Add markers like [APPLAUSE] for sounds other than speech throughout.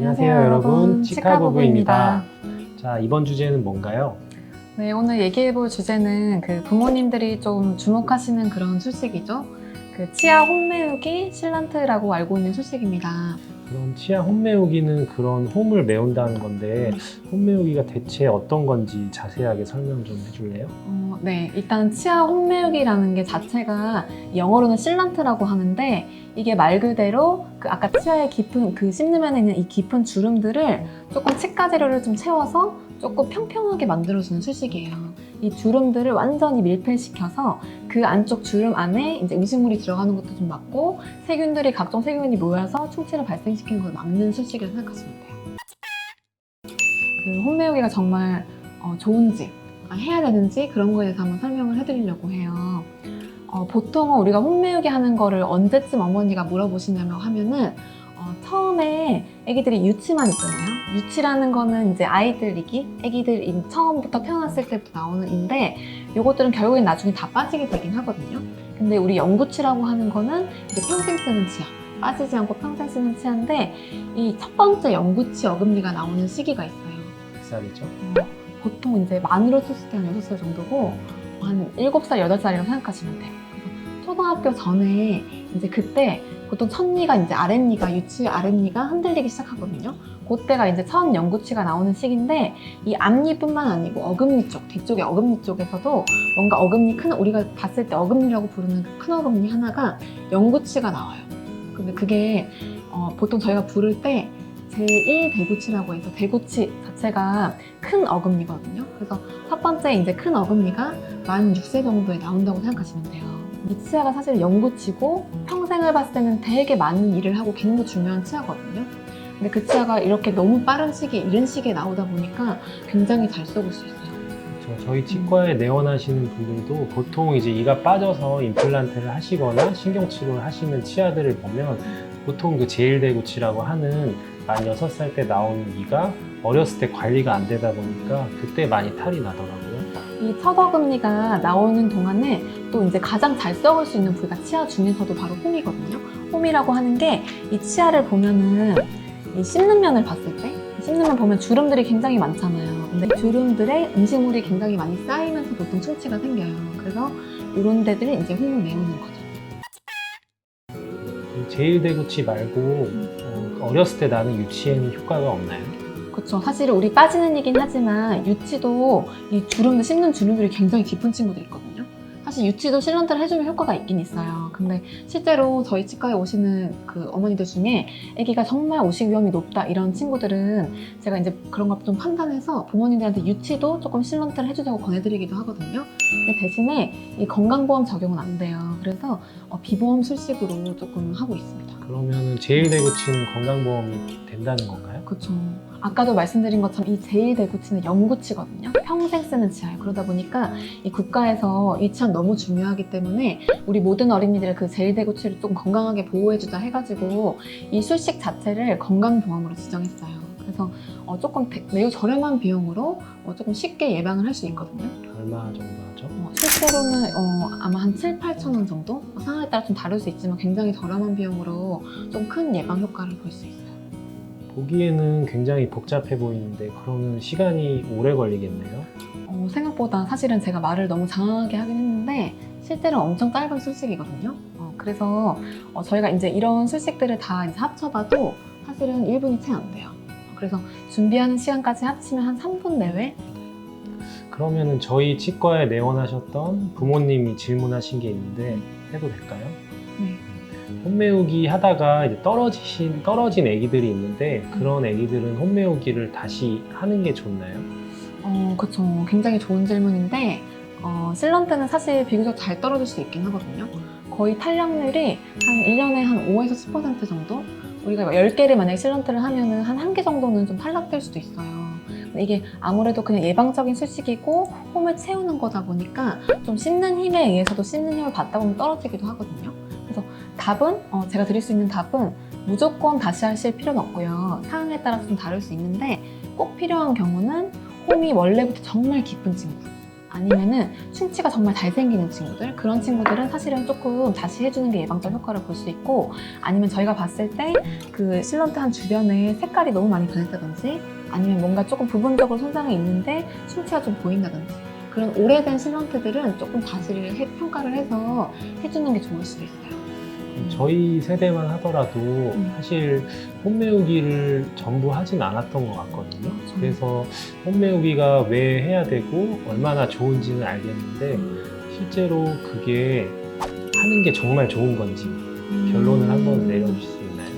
안녕하세요, 여러분. 치카부부입니다. 자, 이번 주제는 뭔가요? 네, 오늘 얘기해 볼 주제는 그 부모님들이 좀 주목하시는 그런 술식이죠. 그 치아 홈메우기 실란트라고 알고 있는 술식입니다. 그럼 치아 홈메우기는 그런 홈을 메운다는 건데 홈메우기가 대체 어떤 건지 자세하게 설명 좀 해줄래요? 어, 네, 일단 치아 홈메우기라는 게 자체가 영어로는 실란트라고 하는데 이게 말 그대로 그 아까 치아에 깊은 그 씹는 있는 이 깊은 주름들을 조금 치과 재료를 좀 채워서 조금 평평하게 만들어주는 술식이에요. 이 주름들을 완전히 밀폐시켜서 그 안쪽 주름 안에 이제 음식물이 들어가는 것도 좀 막고 세균들이 각종 세균이 모여서 충치를 발생시키는 걸 막는 술식이라고 생각하시면 돼요. 그 홈메우기가 정말 어, 좋은지 아, 해야 되는지 그런 거에 대해서 한번 설명을 해드리려고 해요. 어, 보통은 우리가 홈메우기 하는 거를 언제쯤 어머니가 물어보시냐면 하면은 어, 처음에 아기들이 유치만 있잖아요. 유치라는 거는 이제 아이들이기, 아기들 이- 처음부터 태어났을 때부터 나오는 인데 요것들은 결국엔 나중에 다 빠지게 되긴 하거든요. 근데 우리 영구치라고 하는 거는 이제 평생 쓰는 치아. 빠지지 않고 평생 쓰는 치아인데 이 첫 번째 영구치 어금니가 나오는 시기가 있어요. 몇 살이죠? 어, 보통 이제 만으로 쳤을 때 한 6살 정도고 한 7살, 8살이라고 생각하시면 돼요. 그래서 초등학교 전에 이제 그때 보통 첫니가 이제 아랫니가 유치 아랫니가 흔들리기 시작하거든요. 그때가 이제 첫 영구치가 나오는 시기인데 이 앞니뿐만 아니고 어금니 쪽, 뒤쪽에 어금니 쪽에서도 뭔가 어금니 큰 우리가 봤을 때 어금니라고 부르는 그 큰 어금니 하나가 영구치가 나와요. 근데 그게 어, 보통 저희가 부를 때 제1 대구치라고 해서 대구치 자체가 큰 어금니거든요. 그래서 첫 번째 이제 큰 어금니가 만 6세 정도에 나온다고 생각하시면 돼요. 이 치아가 사실 영구치고 평생을 봤을 때는 되게 많은 일을 하고 굉장히 중요한 치아거든요. 근데 그 치아가 이렇게 너무 빠른 시기, 이른 시기에 나오다 보니까 굉장히 잘 썩을 수 있어요. 저, 저희 치과에 내원하시는 분들도 보통 이제 이가 빠져서 임플란트를 하시거나 신경치료를 하시는 치아들을 보면 보통 그 제일대구치라고 하는 만 6살 때 나오는 이가 어렸을 때 관리가 안 되다 보니까 그때 많이 탈이 나더라고요. 이 첫어금니가 나오는 동안에 또 이제 가장 잘 썩을 수 있는 부위가 치아 중에서도 바로 홈이거든요. 홈이라고 하는 게 이 치아를 보면은 이 씹는 면을 봤을 때 씹는 면 보면 주름들이 굉장히 많잖아요. 근데 이 주름들에 음식물이 굉장히 많이 쌓이면서 보통 충치가 생겨요. 그래서 이런 데들이 이제 홈을 메우는 거죠. 이 제일 대구치 말고 어, 어렸을 때 나는 유치에는 효과가 없나요? 그렇죠. 사실 우리 빠지는 이긴 하지만 유치도 이 주름들 씹는 주름들이 굉장히 깊은 친구들 있거든요. 사실 유치도 실런트를 해주면 효과가 있긴 있어요. 근데 실제로 저희 치과에 오시는 그 어머니들 중에 아기가 정말 오식 위험이 높다 이런 친구들은 제가 이제 그런 걸 좀 판단해서 부모님들한테 유치도 조금 실런트를 해주자고 권해드리기도 하거든요. 근데 대신에 이 건강보험 적용은 안 돼요. 그래서 어, 비보험 술식으로 조금 하고 있습니다. 그러면은 제일 대구 치는 건강보험이 된다는 건가요? 그렇죠. 아까도 말씀드린 것처럼 이 제1대구치는 영구치거든요. 평생 쓰는 치아예요. 그러다 보니까 이 국가에서 이 치아 너무 중요하기 때문에 우리 모든 어린이들의 그 제1대구치를 좀 건강하게 보호해주자 해가지고 이 술식 자체를 건강보험으로 지정했어요. 그래서 어, 조금 대- 매우 저렴한 비용으로 어, 조금 쉽게 예방을 할 수 있거든요. 얼마 정도 하죠? 어, 실제로는 어, 아마 한 7, 8천 원 정도? 어, 상황에 따라 좀 다를 수 있지만 굉장히 저렴한 비용으로 좀 큰 예방 효과를 볼 수 있어요. 보기에는 굉장히 복잡해 보이는데 그러면 시간이 오래 걸리겠네요. 어, 생각보다 사실은 제가 말을 너무 장황하게 하긴 했는데 실제로 엄청 짧은 술식이거든요. 어, 그래서 어, 저희가 이제 이런 술식들을 다 이제 합쳐봐도 사실은 1분이 채 안 돼요. 그래서 준비하는 시간까지 합치면 한 3분 내외? 그러면은 저희 치과에 내원하셨던 부모님이 질문하신 게 있는데 해도 될까요? 네. 홈메우기 하다가 이제 떨어지신 떨어진 아기들이 있는데 그런 아기들은 홈메우기를 다시 하는 게 좋나요? 어, 그쵸. 굉장히 좋은 질문인데 어, 실런트는 사실 비교적 잘 떨어질 수 있긴 하거든요. 거의 탈락률이 한 1년에 한 5에서 10% 정도? 우리가 10개를 만약에 실런트를 하면은 한한개 정도는 좀 탈락될 수도 있어요. 이게 아무래도 그냥 예방적인 수식이고 홈을 채우는 거다 보니까 좀 씹는 힘에 의해서도 씹는 힘을 받다 보면 떨어지기도 하거든요. 그래서 답은 어, 제가 드릴 수 있는 답은 무조건 다시 하실 필요는 없고요. 상황에 따라서 좀 다를 수 있는데 꼭 필요한 경우는 홈이 원래부터 정말 깊은 친구 아니면은 충치가 정말 잘 생기는 친구들 그런 친구들은 사실은 조금 다시 해주는 게 예방적 효과를 볼 수 있고 아니면 저희가 봤을 때 그 실런트 한 주변에 색깔이 너무 많이 변했다든지 아니면 뭔가 조금 부분적으로 손상이 있는데 충치가 좀 보인다든지 그런 오래된 실런트들은 조금 다시 해- 평가를 해서 해주는 게 좋을 수도 있어요. 저희 세대만 하더라도 음. 사실 홈메우기를 전부 하진 않았던 것 같거든요. 그렇죠. 그래서 홈메우기가 왜 해야 되고 얼마나 좋은지는 알겠는데 실제로 그게 하는 게 정말 좋은 건지 결론을 한번 내려주실 수 있나요?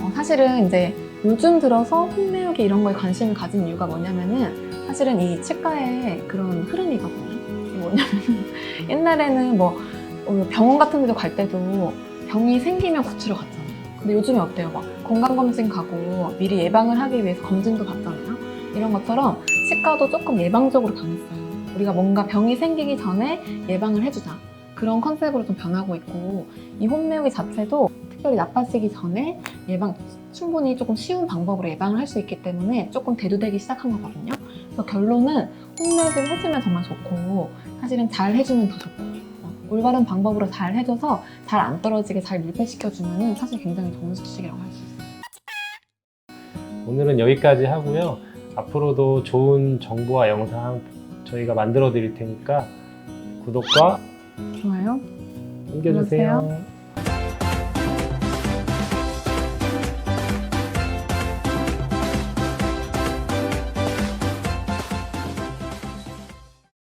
어, 사실은 이제 요즘 들어서 홈메우기 이런 거에 관심을 가진 이유가 뭐냐면은 사실은 이 치과의 그런 흐름이거든요. 이게 뭐냐면은 [LAUGHS] 옛날에는 뭐 어, 병원 같은 데도 갈 때도 병이 생기면 고치러 갔잖아요. 근데 요즘에 어때요? 막 건강검진 가고 미리 예방을 하기 위해서 검진도 받잖아요. 이런 것처럼 치과도 조금 예방적으로 변했어요. 우리가 뭔가 병이 생기기 전에 예방을 해주자. 그런 컨셉으로 좀 변하고 있고 이 홈메우기 자체도 특별히 나빠지기 전에 예방 충분히 조금 쉬운 방법으로 예방을 할 수 있기 때문에 조금 대두되기 시작한 거거든요. 그래서 결론은 홈메이드를 해주면 정말 좋고 사실은 잘 해주면 더 좋고 어, 올바른 방법으로 잘 해줘서 잘 안 떨어지게 잘 밀폐시켜주면 사실 굉장히 좋은 수칙이라고 할 수 있어요. 오늘은 여기까지 하고요. 앞으로도 좋은 정보와 영상 저희가 만들어 드릴 테니까 구독과 좋아요. 남겨주세요.